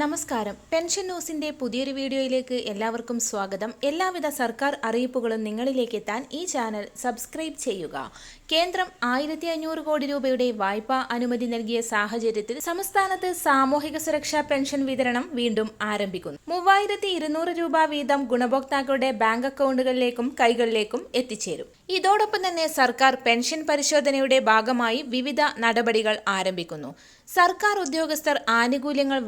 നമസ്കാരം. പെൻഷൻ ന്യൂസിന്റെ പുതിയൊരു വീഡിയോയിലേക്ക് എല്ലാവർക്കും സ്വാഗതം. എല്ലാവിധ സർക്കാർ അറിയിപ്പുകളും നിങ്ങളിലേക്ക് എത്താൻ ഈ ചാനൽ സബ്സ്ക്രൈബ് ചെയ്യുക. കേന്ദ്രം ആയിരത്തി അഞ്ഞൂറ് കോടി രൂപയുടെ വായ്പാ അനുമതി നൽകിയ സാഹചര്യത്തിൽ സംസ്ഥാനത്ത് സാമൂഹിക സുരക്ഷാ പെൻഷൻ വിതരണം വീണ്ടും ആരംഭിക്കുന്നു. മൂവായിരത്തി ഇരുന്നൂറ് രൂപ വീതം ഗുണഭോക്താക്കളുടെ ബാങ്ക് അക്കൗണ്ടുകളിലേക്കും കൈകളിലേക്കും എത്തിച്ചേരും. ഇതോടൊപ്പം തന്നെ സർക്കാർ പെൻഷൻ പരിശോധനയുടെ ഭാഗമായി വിവിധ നടപടികൾ ആരംഭിക്കുന്നു. സർക്കാർ ഉദ്യോഗസ്ഥർ ആനുകൂല്യങ്ങൾ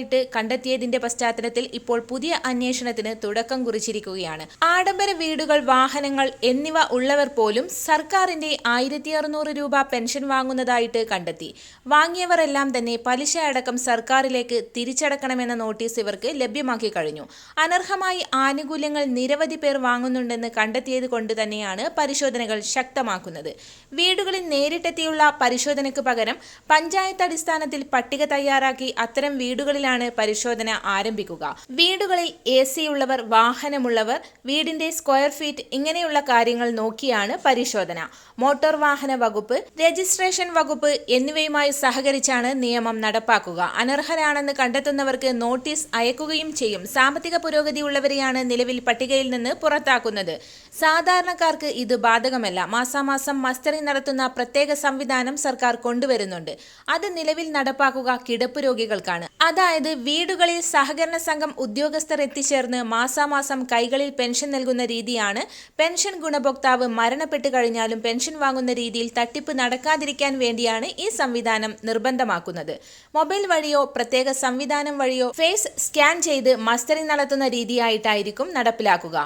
വാങ്ങിയതായിട്ട് കണ്ടെത്തിയതിന്റെ പശ്ചാത്തലത്തിൽ ഇപ്പോൾ പുതിയ അന്വേഷണത്തിന് തുടക്കം കുറിച്ചിരിക്കുകയാണ്. ആഡംബര വീടുകൾ വാഹനങ്ങൾ എന്നിവ ഉള്ളവർ പോലും സർക്കാരിന്റെ ആയിരത്തി അറുന്നൂറ് രൂപ പെൻഷൻ വാങ്ങുന്നതായിട്ട് കണ്ടെത്തി. വാങ്ങിയവരെല്ലാം തന്നെ പലിശ അടക്കം സർക്കാരിലേക്ക് തിരിച്ചടക്കണമെന്ന നോട്ടീസ് ഇവർക്ക് ലഭ്യമാക്കി കഴിഞ്ഞു. അനർഹമായി ആനുകൂല്യങ്ങൾ നിരവധി പേർ വാങ്ങുന്നുണ്ടെന്ന് കണ്ടെത്തിയത് കൊണ്ട് തന്നെയാണ് പരിശോധനകൾ ശക്തമാക്കുന്നത്. വീടുകളിൽ നേരിട്ടെത്തിയുള്ള പരിശോധനയ്ക്ക് പകരം പഞ്ചായത്ത് അടിസ്ഥാനത്തിൽ പട്ടിക തയ്യാറാക്കി അത്തരം വീടുകളിലാണ് പരിശോധന ആരംഭിക്കുക. വീടുകളിൽ എ ഉള്ളവർ വാഹനമുള്ളവർ വീടിന്റെ സ്ക്വയർ ഫീറ്റ് ഇങ്ങനെയുള്ള കാര്യങ്ങൾ നോക്കിയാണ് പരിശോധന. മോട്ടോർ വാഹന വകുപ്പ് രജിസ്ട്രേഷൻ വകുപ്പ് എന്നിവയുമായി സഹകരിച്ചാണ് നിയമം നടപ്പാക്കുക. അനർഹരാണെന്ന് കണ്ടെത്തുന്നവർക്ക് നോട്ടീസ് അയക്കുകയും ചെയ്യും. സാമ്പത്തിക പുരോഗതി ഉള്ളവരെയാണ് നിലവിൽ പട്ടികയിൽ നിന്ന് പുറത്താക്കുന്നത്. സാധാരണക്കാർക്ക് ഇത് ബാധകമല്ല. മാസാമാസം മസ്റ്ററിംഗ് നടത്തുന്ന പ്രത്യേക സംവിധാനം സർക്കാർ കൊണ്ടുവരുന്നുണ്ട്. അത് നിലവിൽ നടപ്പാക്കുക കിടപ്പ് രോഗികൾക്കാണ്. അതായത് വീടുകളിൽ സഹകരണ സംഘം ഉദ്യോഗസ്ഥർ എത്തിച്ചേർന്ന് മാസാമാസം കൈകളിൽ പെൻഷൻ നൽകുന്ന രീതിയാണ് പെൻഷൻ ഗുണഭോക്താവ് മരണപ്പെട്ടു കഴിഞ്ഞാലും പെൻഷൻ വാങ്ങുന്ന രീതിയിൽ തട്ടിപ്പ് നടക്കാതിരിക്കാൻ വേണ്ടിയാണ് ഈ സംവിധാനം നിർബന്ധമാക്കുന്നത്. മൊബൈൽ വഴിയോ പ്രത്യേക സംവിധാനം വഴിയോ ഫേസ് സ്കാൻ ചെയ്ത് മസ്റ്ററിംഗ് നടത്തുന്ന രീതിയായിട്ടായിരിക്കും നടപ്പിലാക്കുക.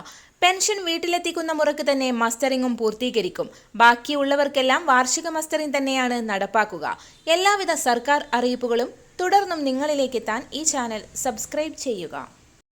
പെൻഷൻ വീട്ടിലെത്തിക്കുന്ന മുറക്ക് തന്നെ മസ്റ്ററിങ്ങും പൂർത്തീകരിക്കും. ബാക്കിയുള്ളവർക്കെല്ലാം വാർഷിക മസ്റ്ററിംഗ് തന്നെയാണ് നടപ്പാക്കുക. എല്ലാവിധ സർക്കാർ അറിയിപ്പുകളും തുടർന്നും നിങ്ങളിലേക്ക് നിങ്ങളിലേക്കെത്താൻ ഈ ചാനൽ സബ്സ്ക്രൈബ് ചെയ്യുക.